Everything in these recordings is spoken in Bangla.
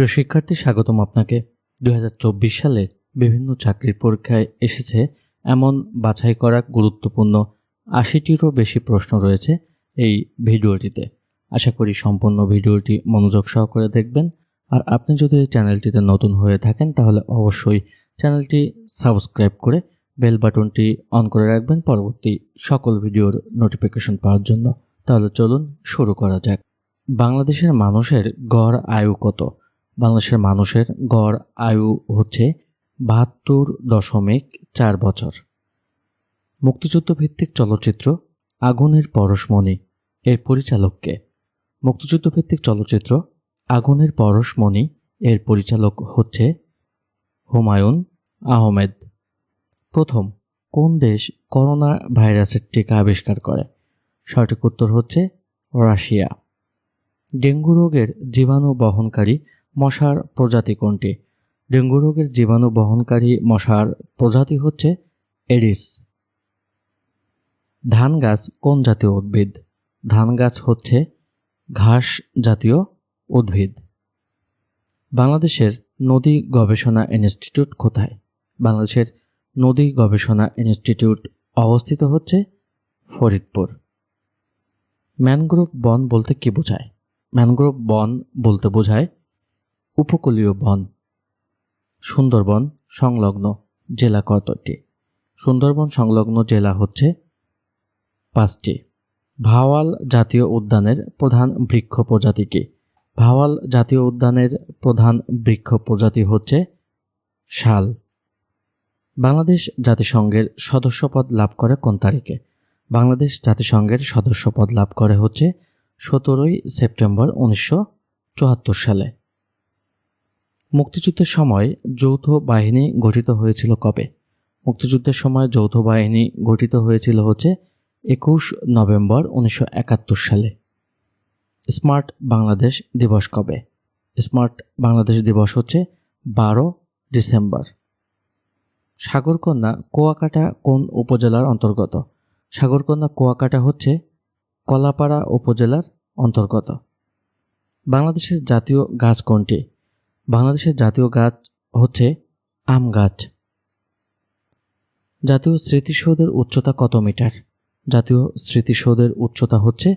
প্রিয় শিক্ষার্থী, স্বাগতম আপনাকে। দু হাজার চব্বিশ সালে বিভিন্ন চাকরির পরীক্ষায় এসেছে এমন বাছাই করা গুরুত্বপূর্ণ আশিটিরও বেশি প্রশ্ন রয়েছে এই ভিডিওটিতে। আশা করি সম্পূর্ণ ভিডিওটি মনোযোগ সহকারে দেখবেন। আর আপনি যদি এই চ্যানেলটিতে নতুন হয়ে থাকেন, তাহলে অবশ্যই চ্যানেলটি সাবস্ক্রাইব করে বেল বাটনটি অন করে রাখবেন পরবর্তী সকল ভিডিওর নোটিফিকেশন পাওয়ার জন্য। তাহলে চলুন শুরু করা যাক। বাংলাদেশের মানুষের গড় আয়ু কত? বাংলাদেশের মানুষের গড় আয়ু হচ্ছে বাহাত্তর দশমিক চার বছর। মুক্তিযুদ্ধ ভিত্তিক চলচ্চিত্র আগুনের পরশমণি এর পরিচালককে। মুক্তিযুদ্ধ ভিত্তিক চলচ্চিত্র আগুনের পরশমণি এর পরিচালক হচ্ছে হুমায়ুন আহমেদ। প্রথম, কোন দেশ করোনা ভাইরাসের টিকা আবিষ্কার করে? সঠিক উত্তর হচ্ছে রাশিয়া। ডেঙ্গু রোগের জীবাণু বহনকারী মশার প্রজাতি কোনটি? ডেঙ্গু রোগের জীবাণু বহনকারী মশার প্রজাতি হচ্ছে এডিস ধান গাছ কোন জাতীয় উদ্ভিদ? ধান গাছ হচ্ছে ঘাস জাতীয় উদ্ভিদ। বাংলাদেশের নদী গবেষণা ইনস্টিটিউট কোথায়? বাংলাদেশের নদী গবেষণা ইনস্টিটিউট অবস্থিত হচ্ছে ফরিদপুর। ম্যানগ্রোভ বন বলতে কি বোঝায়? ম্যানগ্রোভ বন বলতে বোঝায় উপকূলীয় বন। সুন্দরবন সংলগ্ন জেলা কতটি? সুন্দরবন সংলগ্ন জেলা হচ্ছে পাঁচটি। ভাওয়াল জাতীয় উদ্যানের প্রধান বৃক্ষ প্রজাতি কি? ভাওয়াল জাতীয় উদ্যানের প্রধান বৃক্ষ প্রজাতি হচ্ছে শাল। বাংলাদেশ জাতিসংঘের সদস্যপদ লাভ করে কোন তারিখে? বাংলাদেশ জাতিসংঘের সদস্যপদ লাভ করে হচ্ছে সতেরোই সেপ্টেম্বর উনিশশো চুয়াত্তর সালে। মুক্তিযুদ্ধের সময় যৌথ বাহিনী গঠিত হয়েছিল কবে? মুক্তিযুদ্ধের সময় যৌথ বাহিনী গঠিত হয়েছিল হচ্ছে একুশ নভেম্বর উনিশশো একাত্তর সালে। স্মার্ট বাংলাদেশ দিবস কবে? স্মার্ট বাংলাদেশ দিবস হচ্ছে বারো ডিসেম্বর। সাগরকন্যা কুয়াকাটা কোন উপজেলার অন্তর্গত? সাগরকন্যা কুয়াকাটা হচ্ছে কলাপাড়া উপজেলার অন্তর্গত। বাংলাদেশের জাতীয় গাছ কোনটি? বাংলাদেশের জাতীয় গাছ হচ্ছে আম গাছ। জাতীয় স্মৃতিসৌধের উচ্চতা কত মিটার? জাতীয় স্মৃতিসৌধের উচ্চতা হচ্ছে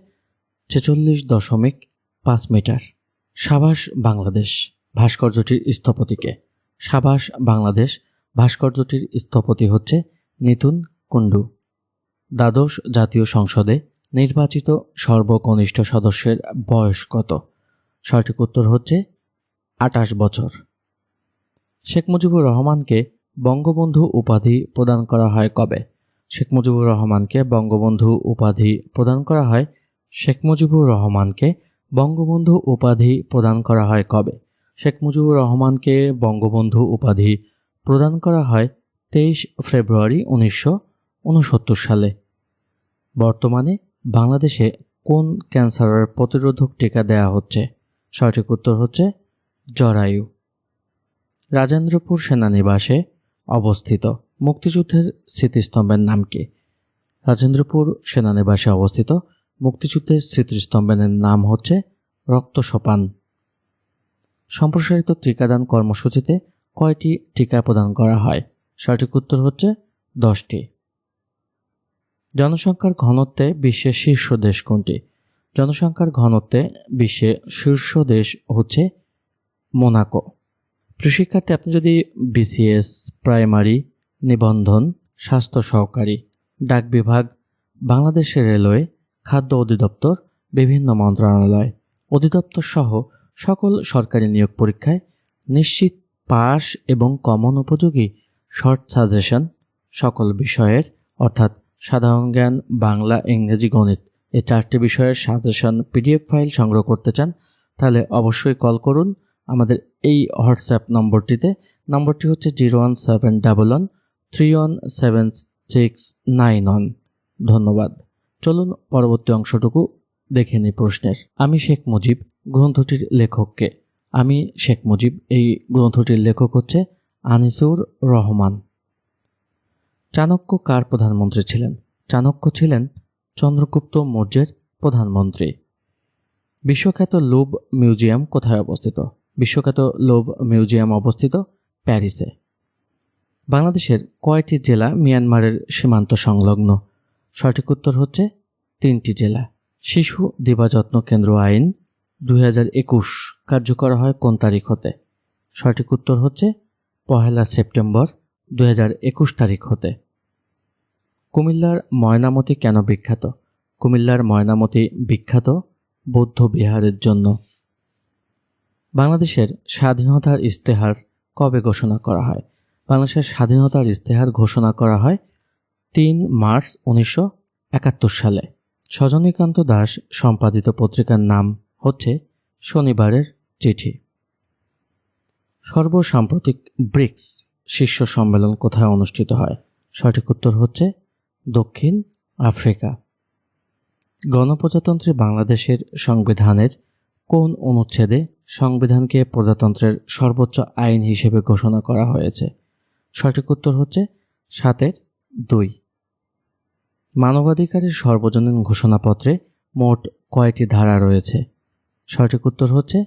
ছেচল্লিশ দশমিক পাঁচ মিটার। সাবাস বাংলাদেশ ভাস্কর্যটির স্থপতিকে। সাবাস বাংলাদেশ ভাস্কর্যটির স্থপতি হচ্ছে নিতুন কুণ্ডু। দ্বাদশ জাতীয় সংসদে নির্বাচিত সর্বকনিষ্ঠ সদস্যের বয়স কত? সঠিক উত্তর হচ্ছে আটাশ বছর। শেখ মুজিবুর রহমানকে বঙ্গবন্ধু উপাধি প্রদান করা হয় কবে? শেখ মুজিবুর রহমানকে বঙ্গবন্ধু উপাধি প্রদান করা হয় শেখ মুজিবুর রহমানকে বঙ্গবন্ধু উপাধি প্রদান করা হয় কবে? শেখ মুজিবুর রহমানকে বঙ্গবন্ধু উপাধি প্রদান করা হয় তেইশ ফেব্রুয়ারি উনিশশো উনসত্তর সালে। বর্তমানে বাংলাদেশে কোন ক্যান্সারের প্রতিরোধক টিকা দেয়া হচ্ছে? সঠিক উত্তর হচ্ছে জরায়ু। রাজেন্দ্রপুর সেনানিবাসে অবস্থিত মুক্তিযুদ্ধের স্মৃতিস্তম্ভের নাম কি? রাজেন্দ্রপুর সেনানিবাসে অবস্থিত মুক্তিযুদ্ধের স্মৃতিস্তম্ভের নাম হচ্ছে রক্তসোপান। সম্প্রসারিত টিকাদান কর্মসূচিতে কয়টি টিকা প্রদান করা হয়? সঠিক উত্তর হচ্ছে দশটি। জনসংখ্যার ঘনত্বে বিশ্বের শীর্ষ দেশ কোনটি? জনসংখ্যার ঘনত্বে বিশ্বের শীর্ষ দেশ হচ্ছে মোনাকো কৃষিক্ষেত্রে আপনি যদি বিসিএস প্রাইমারি নিবন্ধন, স্বাস্থ্য সহকারী, ডাক বিভাগ, বাংলাদেশের রেলওয়ে, খাদ্য অধিদপ্তর, বিভিন্ন মন্ত্রণালয়, অধিদপ্তর সহ সকল সরকারি নিয়োগ পরীক্ষায় নিশ্চিত পাস এবং কমন উপযোগী শর্ট সাজেশন সকল বিষয়ের, অর্থাৎ সাধারণ জ্ঞান, বাংলা, ইংরেজি, গণিত এই চারটি বিষয়ের সাজেশন পিডিএফ ফাইল সংগ্রহ করতে চান, তাহলে অবশ্যই কল করুন আমাদের এই হোয়াটসঅ্যাপ নম্বরটিতে। নম্বরটি হচ্ছে zero one seven double one three one seven six nine one. ধন্যবাদ। চলুন পরবর্তী অংশটুকু দেখে নিই প্রশ্নের। আমি শেখ মুজিব, গ্রন্থটির লেখককে। আমি শেখ মুজিব, এই গ্রন্থটির লেখক হচ্ছে আনিসুর রহমান। চাণক্য কার প্রধানমন্ত্রী ছিলেন? চাণক্য ছিলেন চন্দ্রগুপ্ত মৌর্যের প্রধানমন্ত্রী। বিশ্বখ্যাত লুব মিউজিয়াম কোথায় অবস্থিত? বিশ্বখ্যাত লোভ মিউজিয়াম অবস্থিত প্যারিসে। বাংলাদেশের কয়টি জেলা মিয়ানমারের সীমান্ত সংলগ্ন? সঠিক উত্তর হচ্ছে তিনটি জেলা। শিশু দিবাযত্ন কেন্দ্র আইন দুই কার্যকর হয় কোন তারিখ হতে? সঠিক উত্তর হচ্ছে পহেলা সেপ্টেম্বর দুই তারিখ হতে। কুমিল্লার ময়নামতি কেন বিখ্যাত? কুমিল্লার ময়নামতি বিখ্যাত বৌদ্ধ বিহারের জন্য। বাংলাদেশের স্বাধীনতার ইস্তেহার কবে ঘোষণা করা হয়? বাংলাদেশের স্বাধীনতার ইস্তেহার ঘোষণা করা হয় তিন মার্চ উনিশশো একাত্তর সালে। সজনীকান্ত দাস সম্পাদিত পত্রিকার নাম হচ্ছে শনিবারের চিঠি। সর্বসাম্প্রতিক ব্রিক্স শীর্ষ সম্মেলন কোথায় অনুষ্ঠিত হয়? সঠিক উত্তর হচ্ছে দক্ষিণ আফ্রিকা। গণপ্রজাতন্ত্রী বাংলাদেশের সংবিধানের কোন অনুচ্ছেদে সংবিধানকে প্রজাতন্ত্রের সর্বোচ্চ আইন হিসেবে ঘোষণা করা হয়েছে। সঠিক উত্তর হচ্ছে সাতের দুই। মানবাধিকারের সর্বজনীন ঘোষণাপত্রে মোট কয়টি ধারা রয়েছে? সঠিক উত্তর হচ্ছে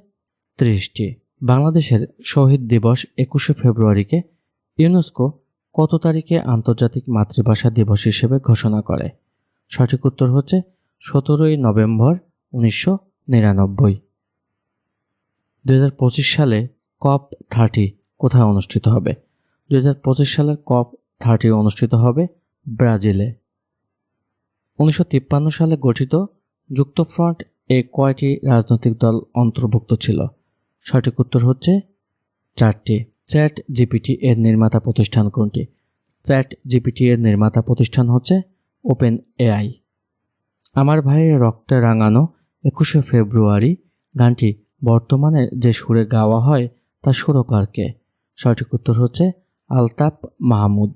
ত্রিশটি। বাংলাদেশের শহীদ দিবস একুশে ফেব্রুয়ারিকে ইউনেস্কো কত তারিখে আন্তর্জাতিক মাতৃভাষা দিবস হিসেবে ঘোষণা করে? সঠিক উত্তর হচ্ছে সতেরোই নভেম্বর উনিশশো নিরানব্বই। দুই হাজার পঁচিশ সালে কপ থার্টি কোথায় অনুষ্ঠিত হবে? দুই হাজার পঁচিশ সালে কপ থার্টি অনুষ্ঠিত হবে ব্রাজিলে। উনিশশো তিপ্পান্ন সালে গঠিত যুক্তফ্রন্ট এ কয়টি রাজনৈতিক দল অন্তর্ভুক্ত ছিল? সঠিক উত্তর হচ্ছে চারটি। চ্যাট জিপিটি এর নির্মাতা প্রতিষ্ঠান কোনটি? চ্যাট জিপিটি এর নির্মাতা প্রতিষ্ঠান হচ্ছে ওপেন এআই আমার ভাইয়ের রক্তে রাঙানো একুশে ফেব্রুয়ারি গানটি বর্তমানে যে সুরে গাওয়া হয় তা সুরকারকে। সঠিক উত্তর হচ্ছে আলতাপ মাহমুদ।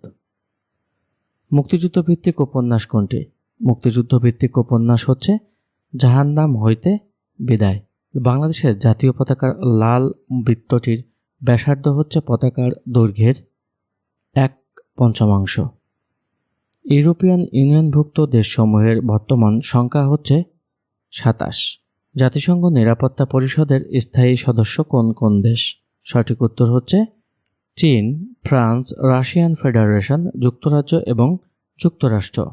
মুক্তিযুদ্ধ ভিত্তিক উপন্যাস কোনটি? মুক্তিযুদ্ধ ভিত্তিক উপন্যাস হচ্ছে জাহান্নাম হইতে বিদায়। বাংলাদেশের জাতীয় পতাকার লাল বৃত্তটির ব্যাসার্ধ হচ্ছে পতাকার দৈর্ঘ্যের এক পঞ্চমাংশ। ইউরোপিয়ান ইউনিয়নভুক্ত দেশসমূহের বর্তমান সংখ্যা হচ্ছে সাতাশ। জাতিসংঘ নিরাপত্তা পরিষদের স্থায়ী সদস্য কোন কোন দেশ? সঠিক উত্তর হচ্ছে চীন, ফ্রান্স, রাশিয়ান ফেডারেশন, যুক্তরাজ্য এবং যুক্তরাষ্ট্র।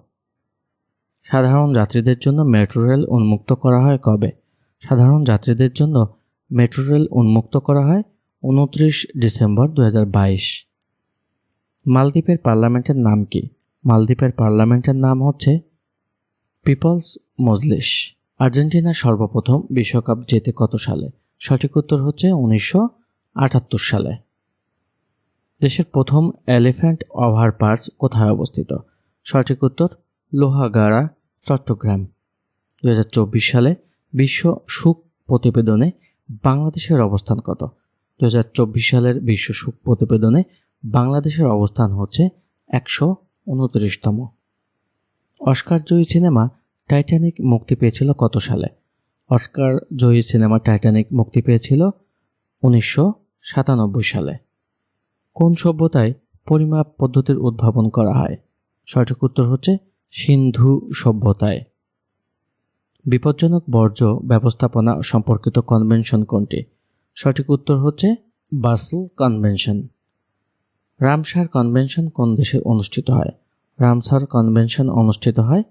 সাধারণ যাত্রীদের জন্য মেট্রো রেল উন্মুক্ত করা হয় কবে? সাধারণ যাত্রীদের জন্য মেট্রো রেল উন্মুক্ত করা হয় উনত্রিশ ডিসেম্বর দু হাজার বাইশ। মালদ্বীপের পার্লামেন্টের নাম কি? মালদ্বীপের পার্লামেন্টের নাম হচ্ছে পিপলস মজলিস। আর্জেন্টিনা সর্বপ্রথম বিশ্বকাপ জেতে কত সালে? সঠিক উত্তর হচ্ছে উনিশশো আটাত্তর সালে। দেশের প্রথম এলিফ্যান্ট ওভার পার্স কোথায় অবস্থিত? সঠিক উত্তর, লোহাগাড়া, চট্টগ্রাম। দুহাজার চব্বিশ সালে বিশ্ব সুখ প্রতিবেদনে বাংলাদেশের অবস্থান কত? দু হাজার চব্বিশ সালের বিশ্ব সুখ প্রতিবেদনে বাংলাদেশের অবস্থান হচ্ছে একশো উনত্রিশতম। অস্কারজয়ী সিনেমা টাইটানিক মুক্তি পেয়েছিল কত সালে? অস্কার জয়ী সিনেমা টাইটানিক মুক্তি পেয়েছিল উনিশশো সাতানব্বই সালে। কোন সভ্যতায় পরিমাপ পদ্ধতির উদ্ভাবন করা হয়? সঠিক উত্তর হচ্ছে সিন্ধু সভ্যতায়। বিপজ্জনক বর্জ্য ব্যবস্থাপনা সম্পর্কিত কনভেনশন কোনটি? সঠিক উত্তর হচ্ছে বাসল কনভেনশন রামসার কনভেনশন কোন দেশে অনুষ্ঠিত হয়? রামসার কনভেনশন অনুষ্ঠিত হয়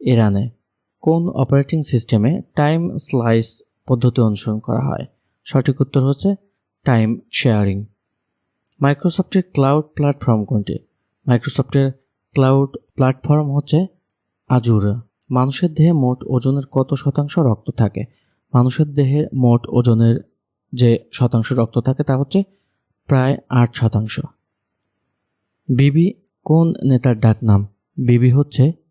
ইরানে। কোন অপারেটিং সিস্টেমে টাইম স্লাইস পদ্ধতি অনুসরণ করা হয়? সঠিক উত্তর হচ্ছে টাইম শেয়ারিং মাইক্রোসফটের ক্লাউড প্ল্যাটফর্ম কোনটি? মাইক্রোসফটের ক্লাউড প্ল্যাটফর্ম হচ্ছে আজুর মানুষের দেহে মোট ওজনের কত শতাংশ রক্ত থাকে? মানুষের দেহে মোট ওজনের যে শতাংশ রক্ত থাকে তা হচ্ছে প্রায় আট শতাংশ। বিবি, কোন নেতার ডাকনাম? বিবি হচ্ছে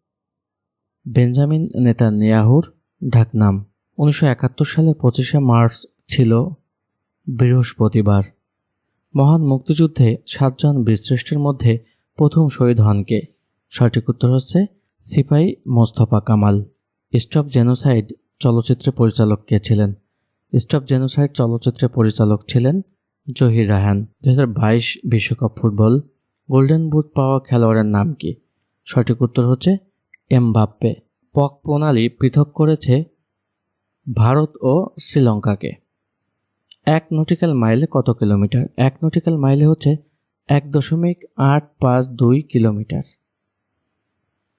বেঞ্জামিন নেতা নেয়াহুর ডাকনাম। উনিশশো একাত্তর সালের পঁচিশে মার্চ ছিল বৃহস্পতিবার। মহান মুক্তিযুদ্ধে সাতজন বীরশ্রেষ্ঠের মধ্যে প্রথম শহীদ হনকে। সঠিক উত্তর হচ্ছে সিপাই মোস্তফা কামাল। স্টপ জেনোসাইড চলচ্চিত্রের পরিচালক কে ছিলেন? স্টপ জেনোসাইড চলচ্চিত্রের পরিচালক ছিলেন জহির রাহান দু হাজার বাইশ বিশ্বকাপ ফুটবল গোল্ডেন বুট পাওয়া খেলোয়াড়ের নাম কি? সঠিক উত্তর হচ্ছে এমবাপ্পে পক প্রণালী পৃথক করেছে ভারত ও শ্রীলঙ্কাকে। এক নটিক্যাল মাইলে কত কিলোমিটার? এক নটিক্যাল মাইলে হচ্ছে এক দশমিক আট পাঁচ দুই কিলোমিটার।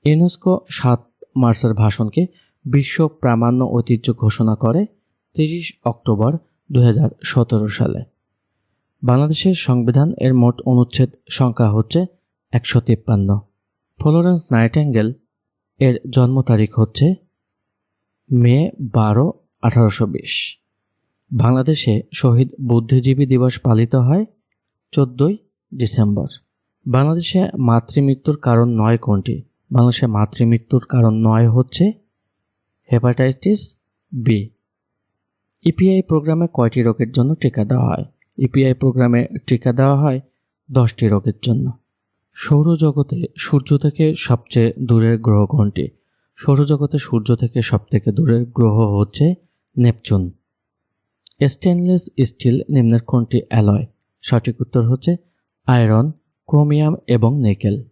ইউনেস্কো সাত মার্চের ভাষণকে বিশ্ব প্রামাণ্য ঐতিহ্য ঘোষণা করে তিরিশ অক্টোবর দু হাজার সতেরো সালে। বাংলাদেশের সংবিধান এর মোট অনুচ্ছেদ সংখ্যা হচ্ছে একশো তিপ্পান্ন। ফ্লোরেন্স নাইটেঙ্গেল এর জন্ম তারিখ হচ্ছে মে বারো আঠারোশো বিশ। বাংলাদেশে শহীদ বুদ্ধিজীবী দিবস পালিত হয় চোদ্দই ডিসেম্বর। বাংলাদেশে মাতৃমৃত্যুর কারণ নয় কোনটি? বাংলাদেশে মাতৃমৃত্যুর কারণ নয় হচ্ছে হেপাটাইটিস বি। ইপিআই প্রোগ্রামে কয়টি রোগের জন্য টিকা দেওয়া হয়? ইপিআই প্রোগ্রামে টিকা দেওয়া হয় দশটি রোগের জন্য। সৌরজগতে সূর্য থেকে সবচেয়ে দূরের গ্রহ কোনটি? সৌরজগতে সূর্য থেকে সবথেকে দূরের গ্রহ হচ্ছে নেপচুন। স্টেনলেস স্টিল নিম্নের কোনটি অ্যালয়? সঠিক উত্তর হচ্ছে আয়রন, ক্রোমিয়াম এবং নিকেল।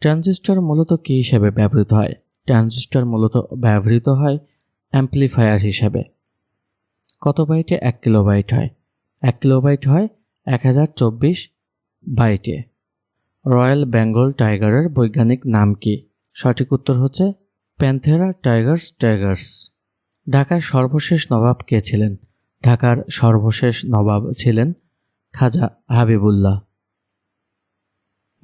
ট্রানজিস্টর মূলত কী হিসেবে ব্যবহৃত হয়? ট্রানজিস্টর মূলত ব্যবহৃত হয় অ্যাম্পলিফায়ার হিসেবে। কত বাইটে? এক কিলোবাইট হয়। এক কিলোবাইট হয় এক হাজার চব্বিশ বাইটে। রয়্যাল বেঙ্গল টাইগারের বৈজ্ঞানিক নাম কি? সঠিক উত্তর হচ্ছে প্যান্থেরা টাইগার্স টাইগার্স। ঢাকার সর্বশেষ নবাব কে ছিলেন? ঢাকার সর্বশেষ নবাব ছিলেন খাজা হাবিবুল্লাহ।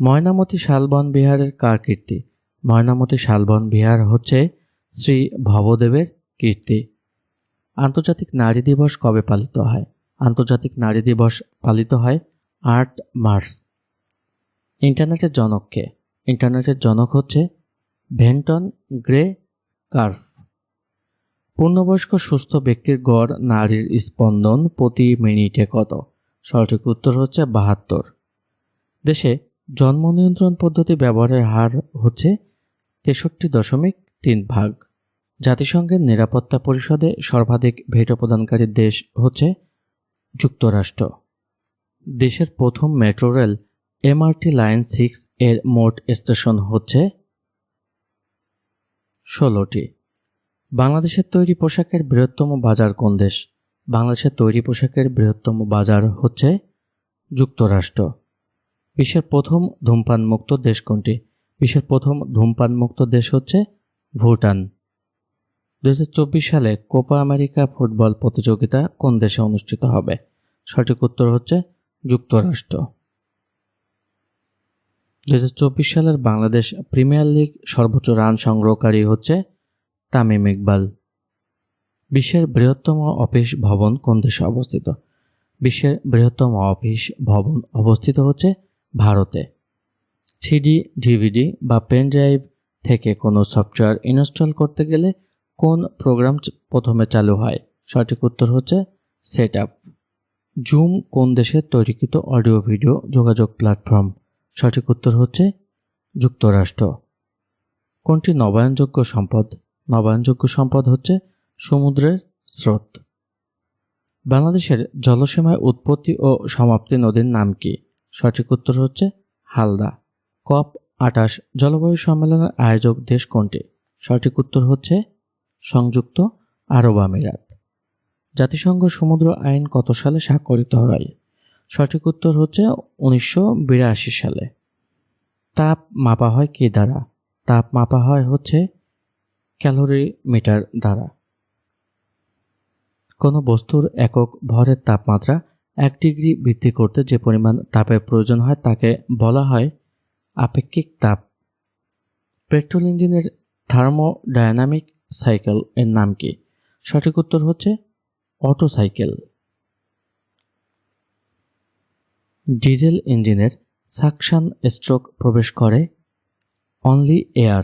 ময়নামতি শালবন বিহারের কার কীর্তি? ময়নামতি শালবন বিহার হচ্ছে শ্রী ভবদেবের কীর্তি। আন্তর্জাতিক নারী দিবস কবে পালিত হয়? আন্তর্জাতিক নারী দিবস পালিত হয় আট মার্চ। ইন্টারনেটের জনককে ইন্টারনেটের জনক হচ্ছে ভেন্টন গ্রে কার্ফ। পূর্ণবয়স্ক সুস্থ ব্যক্তির গড় নারীর স্পন্দন প্রতি মিনিটে কত? সঠিক উত্তর হচ্ছে বাহাত্তর। দেশে জন্ম নিয়ন্ত্রণ পদ্ধতি ব্যবহারের হার হচ্ছে তেষট্টি দশমিক তিন ভাগ। জাতিসংঘের নিরাপত্তা পরিষদে সর্বাধিক ভেটো প্রদানকারী দেশ হচ্ছে যুক্তরাষ্ট্র। দেশের প্রথম metro rail MRT line six এর মোট স্টেশন হচ্ছে ষোলোটি। বাংলাদেশের তৈরি পোশাকের বৃহত্তম বাজার কোন দেশ? বাংলাদেশের তৈরি পোশাকের বৃহত্তম বাজার হচ্ছে যুক্তরাষ্ট্র। বিশ্বের প্রথম ধূমপান মুক্ত দেশ কোনটি? বিশ্বের প্রথম ধূমপান মুক্ত দেশ হচ্ছে ভুটান। দুহাজার চব্বিশ সালে কোপা আমেরিকা ফুটবল প্রতিযোগিতা কোন দেশে অনুষ্ঠিত হবে? সঠিক উত্তর হচ্ছে যুক্তরাষ্ট্র। দু হাজার চব্বিশ সালের বাংলাদেশ প্রিমিয়ার লিগ সর্বোচ্চ রান সংগ্রহকারী হচ্ছে তামিম ইকবাল। বিশ্বের বৃহত্তম অফিস ভবন কোন দেশে অবস্থিত? বিশ্বের বৃহত্তম অফিস ভবন অবস্থিত হচ্ছে ভারতে। সিডি ডিভিডি বা পেন ড্রাইভ থেকে কোনো সফটওয়্যার ইনস্টল করতে গেলে কোন প্রোগ্রাম প্রথমে চালু হয়? সঠিক উত্তর হচ্ছে সেট আপ জুম কোন দেশের তৈরিকৃত অডিও ভিডিও যোগাযোগ প্ল্যাটফর্ম? সঠিক উত্তর হচ্ছে যুক্তরাষ্ট্র। কোনটি নবায়নযোগ্য সম্পদ? নবায়নযোগ্য সম্পদ হচ্ছে সমুদ্রের স্রোত। বাংলাদেশের জলসীমায় উৎপত্তি ও সমাপ্তি নদীর নাম কি? সঠিক উত্তর হচ্ছে হালদা। কপ আটাশ জলবায়ু সম্মেলনের আয়োজক দেশ কোনটি? সঠিক উত্তর হচ্ছে সংযুক্ত আরব আমিরাত। জাতিসংঘ সমুদ্র আইন কত সালে স্বাক্ষরিত হয়? সঠিক উত্তর হচ্ছে উনিশশো বিরাশি সালে। তাপ মাপা হয় কি দ্বারা? তাপ মাপা হয় হচ্ছে ক্যালোরি মিটার দ্বারা। কোনো বস্তুর একক ভরের তাপমাত্রা এক ডিগ্রি বৃদ্ধি করতে যে পরিমাণ তাপের প্রয়োজন হয় তাকে বলা হয় আপেক্ষিক তাপ। পেট্রোল ইঞ্জিনের থার্মোডায়নামিক সাইকেল এর নাম কি? সঠিক উত্তর হচ্ছে অটো সাইকেল ডিজেল ইঞ্জিনের সাকশান স্ট্রোক প্রবেশ করে অনলি এয়ার।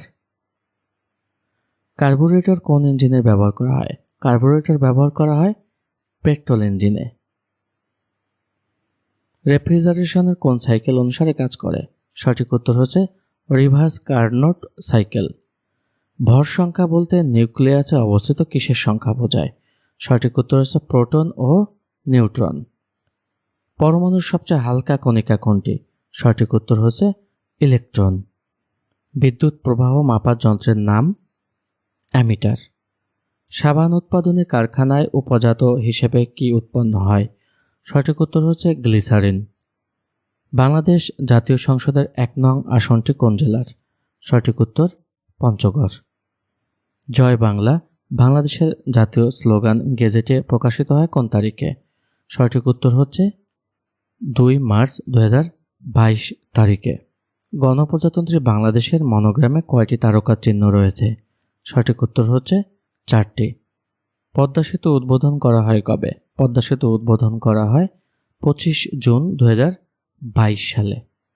কার্বোরেটর কোন ইঞ্জিনের ব্যবহার করা হয়? কার্বোরেটর ব্যবহার করা হয় পেট্রোল ইঞ্জিনে। রেফ্রিজারেশনের কোন সাইকেল অনুসারে কাজ করে? সঠিক উত্তর হচ্ছে রিভার্স কার্নোট সাইকেল। ভর সংখ্যা বলতে নিউক্লিয়াসে অবস্থিত কিসের সংখ্যা বোঝায়? সঠিক উত্তর হচ্ছে প্রোটন ও নিউট্রন। পরমাণুর সবচেয়ে হালকা কণিকা কোনটি সঠিক উত্তর হচ্ছে ইলেকট্রন। বিদ্যুৎ প্রবাহ মাপার যন্ত্রের নাম অ্যামিটার। সাবান উৎপাদনে কারখানায় উপজাত হিসেবে কি উৎপন্ন হয়? সঠিক উত্তর হচ্ছে গ্লিসারিন। বাংলাদেশ জাতীয় সংসদের এক নং আসনটি কোন জেলার? সঠিক উত্তর পঞ্চগড়। জয় বাংলা, বাংলাদেশের জাতীয় স্লোগান গেজেটে প্রকাশিত হয় কোন তারিখে? সঠিক উত্তর হচ্ছে দুই মার্চ দু তারিখে। গণপ্রজাতন্ত্রী বাংলাদেশের মনোগ্রামে কয়টি তারকার চিহ্ন রয়েছে? সঠিক উত্তর হচ্ছে চারটি। পদ্মা সেতু উদ্বোধন করা হয় কবে? পদ্মা সেতু উদ্বোধন করা হয় পঁচিশ জুন দুহাজার বাইশ সালে।